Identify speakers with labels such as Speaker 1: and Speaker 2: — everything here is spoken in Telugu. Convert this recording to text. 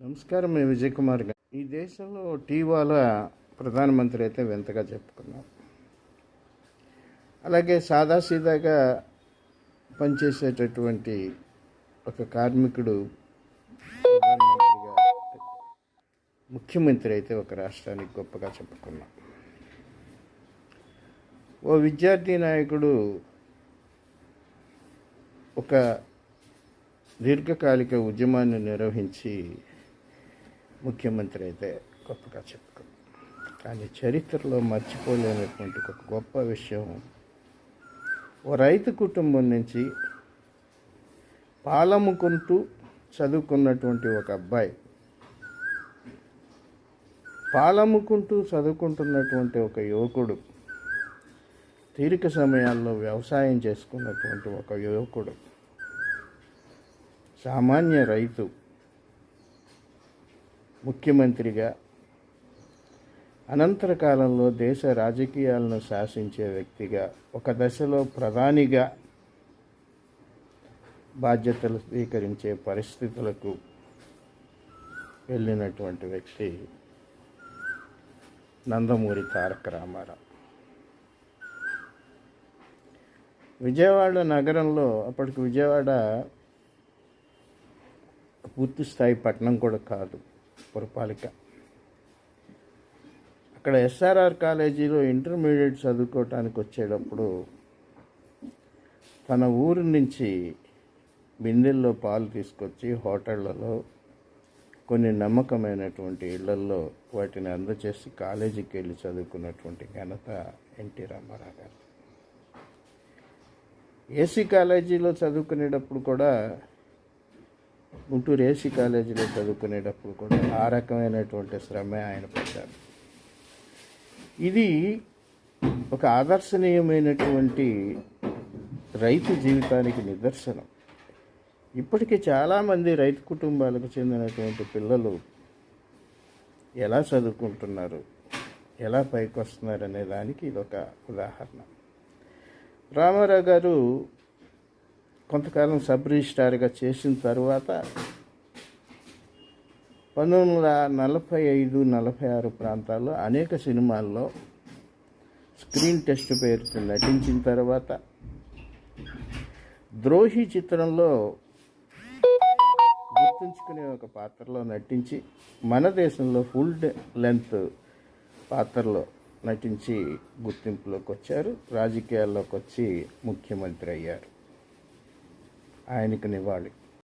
Speaker 1: నమస్కారం మేము విజయ్ కుమార్ గారు. ఈ దేశంలో టీవాల ప్రధానమంత్రి అయితే వింతగా చెప్పుకున్నాం అలాగే సాదాసీదాగా పనిచేసేటటువంటి ఒక కార్మికుడు ప్రధానమంత్రిగా ముఖ్యమంత్రి అయితే ఒక రాష్ట్రానికి గొప్పగా చెప్పుకున్నాం. ఓ విద్యార్థి నాయకుడు ఒక దీర్ఘకాలిక ఉద్యమాన్ని నిర్వహించి ముఖ్యమంత్రి అయితే గొప్పగా చెప్పుకుంది కానీ చరిత్రలో మర్చిపోలేనటువంటి ఒక గొప్ప విషయం ఓ రైతు కుటుంబం నుంచి పాలమ్ముకుంటూ చదువుకున్నటువంటి ఒక అబ్బాయి పాలమ్ముకుంటూ చదువుకుంటున్నటువంటి ఒక యువకుడు తీరిక సమయాల్లో వ్యవసాయం చేసుకున్నటువంటి ఒక యువకుడు సామాన్య రైతు. ముఖ్యమంత్రిగా. అనంతర కాలంలో దేశ రాజకీయాలను శాసించే వ్యక్తిగా ఒక దశలో ప్రధానిగా బాధ్యతలు స్వీకరించే పరిస్థితులకు వెళ్ళినటువంటి వ్యక్తి నందమూరి తారక రామారావు. విజయవాడ నగరంలో అప్పటికి విజయవాడ పూర్తి స్థాయి పట్టణం కూడా కాదు. పురపాలిక. అక్కడ ఎస్ఆర్ఆర్ కాలేజీలో ఇంటర్మీడియట్ చదువుకోవటానికి వచ్చేటప్పుడు తన ఊరు నుంచి బిందెల్లో పాలు తీసుకొచ్చి హోటళ్ళలో కొన్ని నమ్మకమైనటువంటి ఇళ్ళల్లో వాటిని అందచేసి కాలేజీకి వెళ్ళి చదువుకున్నటువంటి ఘనత ఎన్టీ రామారావు గారు ఏసీ కాలేజీలో చదువుకునేటప్పుడు కూడా గుంటూరు ఏసీ కాలేజీలో చదువుకునేటప్పుడు కూడా ఆ రకమైనటువంటి శ్రమే ఆయన పడ్డారు. ఇది ఒక ఆదర్శనీయమైనటువంటి రైతు జీవితానికి నిదర్శనం. ఇప్పటికీ చాలామంది రైతు కుటుంబాలకు చెందినటువంటి పిల్లలు ఎలా చదువుకుంటున్నారు ఎలా పైకి వస్తున్నారు అనే దానికి ఇది ఒక ఉదాహరణ. రామారావు గారు కొంతకాలం సబ్ రిజిస్ట్రార్గా చేసిన తర్వాత పంతొమ్మిది వందల నలభై ఐదు నలభై ఆరు ప్రాంతాల్లో అనేక సినిమాల్లో స్క్రీన్ టెస్ట్ పేరుతో నటించిన తర్వాత ద్రోహి చిత్రంలో గుర్తుంచుకునే ఒక పాత్రలో నటించి మన దేశంలో ఫుల్ లెంత్ పాత్రలో నటించి గుర్తింపులోకి వచ్చారు రాజకీయాల్లోకి వచ్చి ముఖ్యమంత్రి అయ్యారు. ఆయనకు నివాళి